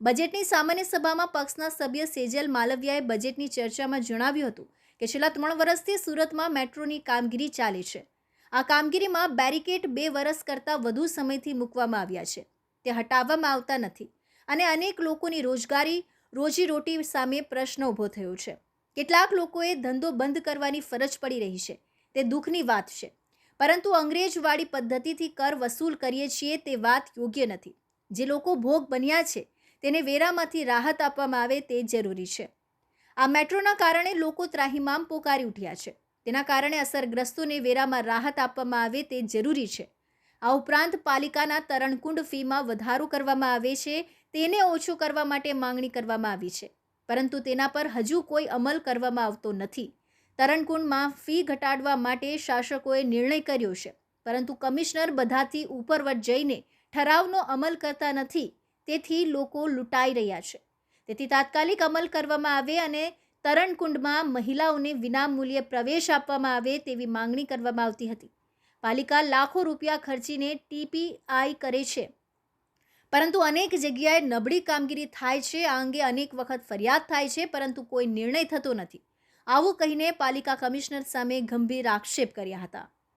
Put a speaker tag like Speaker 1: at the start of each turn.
Speaker 1: બજેટની સામાન્ય સભામાં પક્ષના સભ્ય સેજલ માલવિયાએ બજેટની ચર્ચામાં જણાવ્યું હતું કે છેલ્લા ત્રણ વર્ષથી સુરતમાં મેટ્રોની કામગીરી ચાલે છે. આ કામગીરીમાં બેરિકેડ બે વર્ષ કરતાં વધુ સમયથી મૂકવામાં આવ્યા છે. તે હટાવવામાં આવતા નથી અને અનેક લોકોની રોજગારી, રોજીરોટી સામે પ્રશ્ન ઊભો થયો છે. કેટલાક લોકોએ ધંધો બંધ કરવાની ફરજ પડી રહી છે. તે દુઃખની વાત છે. પરંતુ અંગ્રેજવાળી પદ્ધતિથી કર વસૂલ કરીએ છીએ તે વાત યોગ્ય નથી. જે લોકો ભોગ બન્યા છે તેને વેરામાંથી રાહત આપવામાં આવે તે જરૂરી છે. આ મેટ્રોના કારણે લોકો ત્રાહિમામ પોકારી ઉઠ્યા છે. તેના કારણે અસરગ્રસ્તોને વેરામાં રાહત આપવામાં આવે તે જરૂરી છે. આ ઉપરાંત પાલિકાના તરણકુંડ ફીમાં વધારો કરવામાં આવે છે, તેને ઓછો કરવા માટે માંગણી કરવામાં આવી છે. પરંતુ તેના પર હજુ કોઈ અમલ કરવામાં આવતો નથી. તરણકુંડમાં ફી ઘટાડવા માટે શાસકોએ નિર્ણય કર્યો છે. પરંતુ કમિશનર બધાથી ઉપરવટ જઈને ઠરાવનો અમલ કરતા નથી. તેથી લોકો લૂંટાઈ રહ્યા છે. તેથી તાત્કાલિક અમલ કરવામાં આવે અને તરણકુંડમાં મહિલાઓને વિનામૂલ્યે પ્રવેશ આપવામાં આવે તેવી માંગણી કરવામાં આવતી હતી. પાલિકા લાખો રૂપિયા ખર્ચીને ટીપીઆઈ કરે છે. પરંતુ અનેક જગ્યાએ નબળી કામગીરી થાય છે આ અંગે અનેક વખત ફરિયાદ થાય છે, પરંતુ કોઈ નિર્ણય થતો નથી. આવું કહીને પાલિકા કમિશનર સામે ગંભીર આક્ષેપ કર્યા હતા.